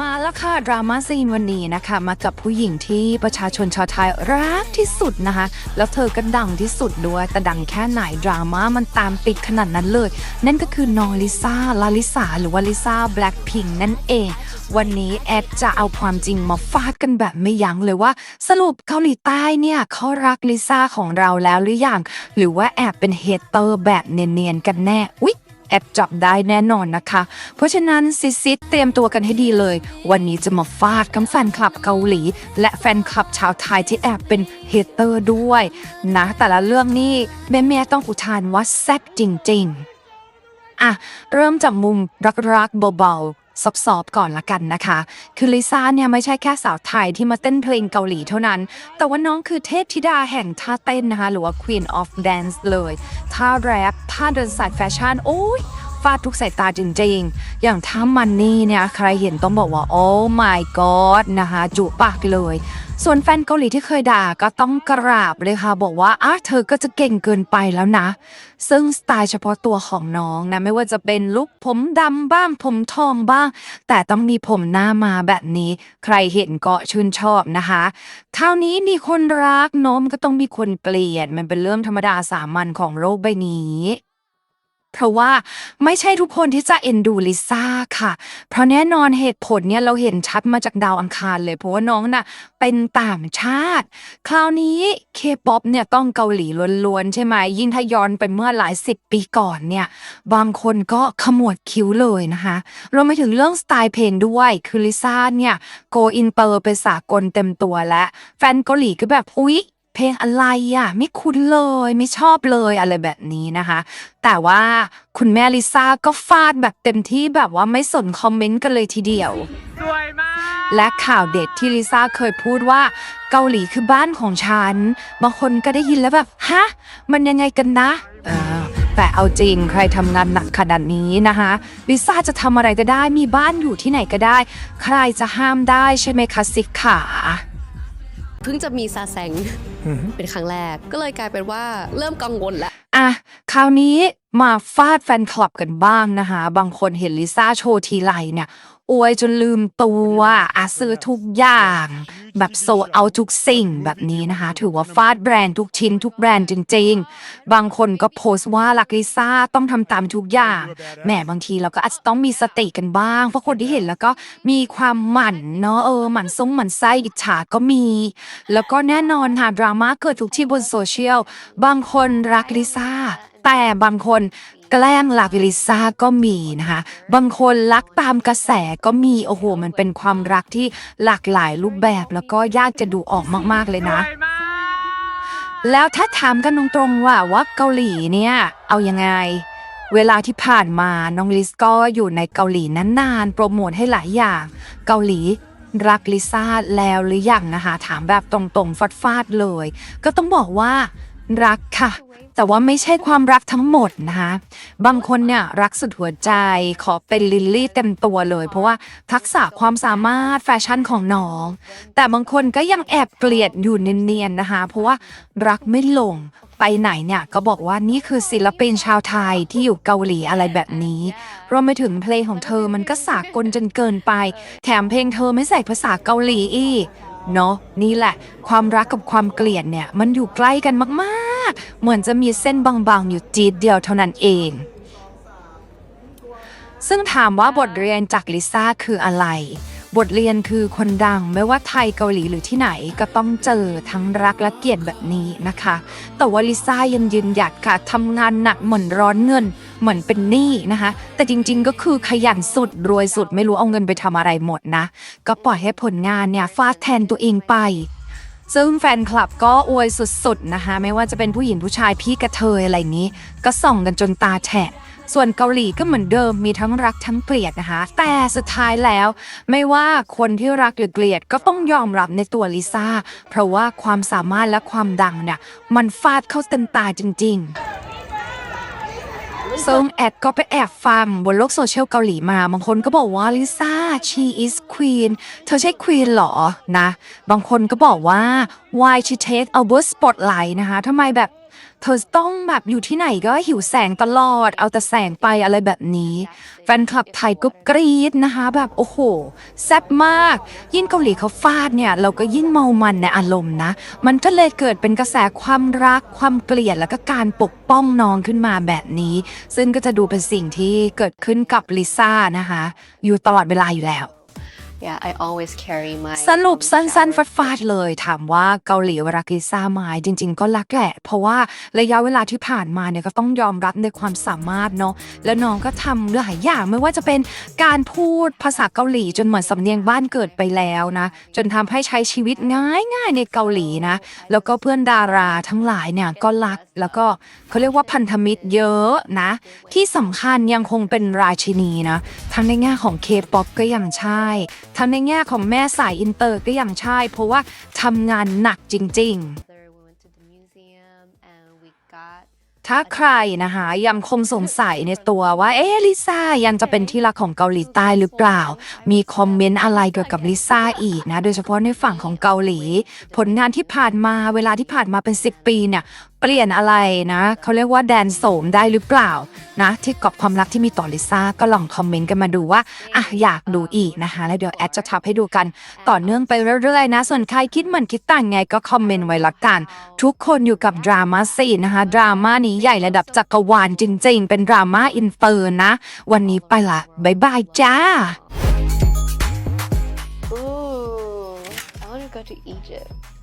มาแล้วค่ะ ดราม่าซีนวันนี้นะคะ มากับผู้หญิงที่ประชาชนชาวไทยรักที่สุดนะคะ แล้วเธอก็ดังที่สุดด้วย แต่ดังแค่ไหนดราม่ามันตามติดขนาดนั้นเลย นั่นก็คือน้องลิซ่าลาลิสาหรือว่าลิซ่าแบล็คพิงนั่นเอง วันนี้แอดจะเอาความจริงมาฟาดกันแบบไม่ยั้งเลยว่า สรุปเกาหลีใต้เนี่ยเขารักลิซ่าของเราแล้วหรือยังหรือว่าแอบเป็นเฮเตอร์แบบเนียนๆกันแน่อุ๊ย อบจับได้แน่นอนนะคะ เพราะฉะนั้นซิซิเตรียมตัวกันให้ดีเลย วันนี้จะมาฟาดกับแฟนคลับเกาหลี และแฟนคลับชาวไทยที่แอบเป็นเฮเตอร์ด้วยนะแต่ละเรื่องนี่แม่ๆต้องอุทานว่าแซ่บจริง ๆ อะ เริ่มจากมุมรักๆเบาๆ ซอบๆก่อนละกันนะคะ คือลิซ่าเนี่ยไม่ใช่แค่สาวไทยที่มาเต้นเพลงเกาหลีเท่านั้น แต่ว่าน้องคือเทพธิดาแห่งท่าเต้นนะคะ หรือว่า Queen of Dance เลย ท่าแรปท่าเดินสายแฟชั่น โอ้ย ฟาดทุกสายตาจริงๆ อย่างท่ามันนี่เนี่ยใครเห็นต้องบอกว่า โอ้ my god นะคะจุปากเลย ส่วนแฟนเกาหลีที่เคยด่าก็ต้องกราบเลยค่ะ บอกว่าอะเธอก็จะเก่งเกินไปแล้วนะ ซึ่งสไตล์เฉพาะตัวของน้องนะ ไม่ว่าจะเป็นลุคผมดำบ้างผมทองบ้าง แต่ต้องมีผมหน้ามาแบบนี้ ใครเห็นก็ชื่นชอบนะคะคราวนี้มีคนรักโน้มก็ต้องมีคนเปลี่ยนมันเป็นเรื่องธรรมดาสามัญของโลกใบนี้ เพราะว่าไม่ใช่ทุกคนที่จะเอ็นดูลิซ่าค่ะ เพราะแน่นอนเหตุผลเนี่ยเราเห็นชัดมาจากดาวอังคารเลย เพราะว่าน้องน่ะเป็นต่างชาติ คราวนี้เคป๊อปเนี่ยต้องเกาหลีล้วนๆ ใช่ไหมยิ่งถ้าย้อนไปเมื่อหลายสิบปีก่อนเนี่ย บางคนก็ขมวดคิ้วเลยนะคะรวมไปถึงเรื่องสไตล์เพลงด้วยคือลิซ่าเนี่ยโกอินเตอร์เป็นสากลเต็มตัวและแฟนเกาหลีก็แบบอุ๊ย เพลงอะไรอะ ไม่คุ้นเลยไม่ชอบเลยอะไรแบบนี้นะคะ แต่ว่าคุณแม่ลิซ่าก็ฟาดแบบเต็มที่แบบว่าไม่สนคอมเมนต์กันเลยทีเดียว สวยมาก และข่าวเด็ดที่ลิซ่าเคยพูดว่าเกาหลีคือบ้านของฉัน บางคนก็ได้ยินแล้วแบบ ฮะ มันยังไงกันนะเออแต่เอาจริงใครทำงานหนักขนาดนี้นะคะลิซ่าจะทำอะไรก็ได้มีบ้านอยู่ที่ไหนก็ได้ ใครจะห้ามได้ใช่ไหมคะสิขา เพิ่งจะมีซาแซง เป็นครั้งแรกก็เลยกลายเป็นว่าเริ่มกังวลแล้วอะคราวนี้มาฟาดแฟนคลับกันบ้างนะคะ บางคนเห็นลิซ่าโชว์ทีไรเนี่ยอวยจนลืมตัวอาซื้อทุกอย่าง แบบโซเอาทุกสิ่งแบบนี้นะคะ ถือว่าฟาดแบรนด์ทุกชิ้นทุกแบรนด์จริง ๆ บางคนก็โพสต์ว่าลักลิซ่าต้องทำตามทุกอย่างแหมบางทีเราก็อาจจะต้องมีสติกันบ้าง เพราะคนที่เห็นแล้วก็มีความหมั่นเนาะเออหมั่นซุ้งหมั่นไส้อิจฉาก็มี แล้วก็แน่นอนค่ะดราม่าเกิดทุกที่บนโซเชียล บางคนรักลิซ่า แต่บางคนแกล้งรักลิซ่าก็มีนะคะ บางคนรักตามกระแสก็มี โอ้โห มันเป็นความรักที่หลากหลายรูปแบบแล้วก็ยากจะดูออกมากๆเลยนะ แล้วถ้าถามกันตรงๆว่าว่าเกาหลีเนี่ย เอายังไงเวลาที่ผ่านมาน้องลิสก็อยู่ในเกาหลีนานๆ โปรโมทให้หลายอย่าง เกาหลี รักลิซ่าแล้วหรือยังนะคะ ถามแบบตรงๆฟาดๆเลย ก็ต้องบอกว่ารักค่ะ แต่ว่าไม่ใช่ความรักทั้งหมดนะคะบางคนเนี่ยรักสุดหัวใจขอเป็นลิลลี่เต็มตัวเลย เพราะว่าทักษะความสามารถแฟชั่นของน้อง แต่บางคนก็ยังแอบเกลียดอยู่เนียนๆนะคะ เพราะว่ารักไม่ลง ไปไหนเนี่ยก็บอกว่านี่คือศิลปินชาวไทยที่อยู่เกาหลีอะไรแบบนี้ รวมไปถึงเพลงของเธอมันก็สากลจนเกินไป แถมเพลงเธอไม่ใส่ภาษาเกาหลีอีกเนาะนี่แหละ ความรักกับความเกลียดเนี่ยมันอยู่ใกล้กันมากๆ เหมือนจะมีเส้นบางๆ อยู่จีดเดียวเท่านั้นเอง ซึ่งถามว่าบทเรียนจากลิซ่าคืออะไร บทเรียนคือคนดังไม่ว่าไทยเกาหลีหรือที่ไหนก็ต้องเจอทั้งรักและเกลียดแบบนี้นะคะ แต่ว่าลิซ่ายังยืนหยัดค่ะทำงานหนักเหมือนร้อนเงิน เหมือนเป็นหนี้นะคะ แต่จริงๆก็คือขยันสุดรวยสุดไม่รู้เอาเงินไปทำอะไรหมดนะ ก็ปล่อยให้ผลงานเนี่ยฟาดแทนตัวเองไปซึ่งแฟนคลับก็อวยสุดๆนะคะ ไม่ว่าจะเป็นผู้หญิงผู้ชายพี่กระเทยอะไรนี้ ก็ส่องกันจนตาแฉะ ส่วนเกาหลีก็เหมือนเดิมมีทั้งรักทั้งเกลียดนะคะ แต่สุดท้ายแล้วไม่ว่าคนที่รักหรือเกลียดก็ต้องยอมรับในตัวลิซ่า เพราะว่าความสามารถและความดังเนี่ยมันฟาดเข้าเต็มตาจริง ๆซึ่งแอดก็ไปแอบฟังบนโลกโซเชียลเกาหลีมา บางคนก็บอกว่าลิซ่า she is queen เธอใช่ queen เหรอ นะ บางคนก็บอกว่า why she take over spotlight นะคะทำไมแบบ เธอต้องแบบอยู่ที่ไหนก็หิวแสงตลอด เอาแต่แสงไปอะไรแบบนี้ แฟนคลับไทยก็กรี๊ดนะคะ แบบโอ้โห แซ่บมาก ยิ่งเกาหลีเขาฟาดเนี่ย เราก็ยิ่งเมามันในอารมณ์นะ มันก็เลยเกิดเป็นกระแสความรักความเกลียดแล้วก็การปกป้องน้องขึ้นมาแบบนี้ ซึ่งก็จะดูเป็นสิ่งที่เกิดขึ้นกับลิซ่านะคะ อยู่ตลอดเวลาอยู่แล้ว yeah I always carry my สรุป phone สั้น shower ๆฟาดๆเลย ถามว่าเกาหลีเวลากิซ่ามาจริง ๆ ก็รักแหละ เพราะว่าระยะเวลาที่ผ่านมาเนี่ยก็ต้องยอมรับในความสามารถเนาะแล้วน้องก็ทำหลายอย่างไม่ว่าจะเป็นการพูดภาษาเกาหลีจนเหมือนสำเนียงบ้านเกิดไปแล้วนะ จนทำให้ใช้ชีวิตง่ายๆในเกาหลีนะ แล้วก็เพื่อนดาราทั้งหลายเนี่ยก็รักแล้วก็เขาเรียกว่าพันธมิตรเยอะนะ ที่สำคัญยังคงเป็นราชินีนะทั้งในแง่ของเคป๊อปก็ยังใช่ทั้งในแง่ของแม่สายอินเตอร์ก็ยังใช่ เพราะว่าทำงานหนักจริง ๆ ถ้าใครนะคะยังคงสงสัยในตัวว่า เอ๊ะลิซ่ายังจะเป็นที่รักของเกาหลีใต้หรือเปล่า มีคอมเมนต์อะไรเกี่ยวกับลิซ่าอีกนะ โดยเฉพาะในฝั่งของเกาหลี ผลงานที่ผ่านมาเวลาที่ผ่านมาเป็น 10 ปีเนี่ย เปลี่ยนอะไรนะเขาเรียกว่าแดนโสมได้หรือเปล่านะที่กับความรักที่มีต่อลิซ่าก็ลองคอมเมนต์กันมาดูว่าอะอยากดูอีกนะคะ แล้วเดี๋ยวแอดจะทับให้ดูกันต่อเนื่องไปเรื่อยๆนะ ส่วนใครคิดเหมือนคิดต่างไงก็คอมเมนต์ไว้ละกัน ทุกคนอยู่กับดราม่าซีนนะคะดราม่านี้ใหญ่ระดับจักรวาลจริง ๆ เป็นดราม่าอินเตอร์นะ วันนี้ไปละบายบายจ้า ooh I want to go to Egypt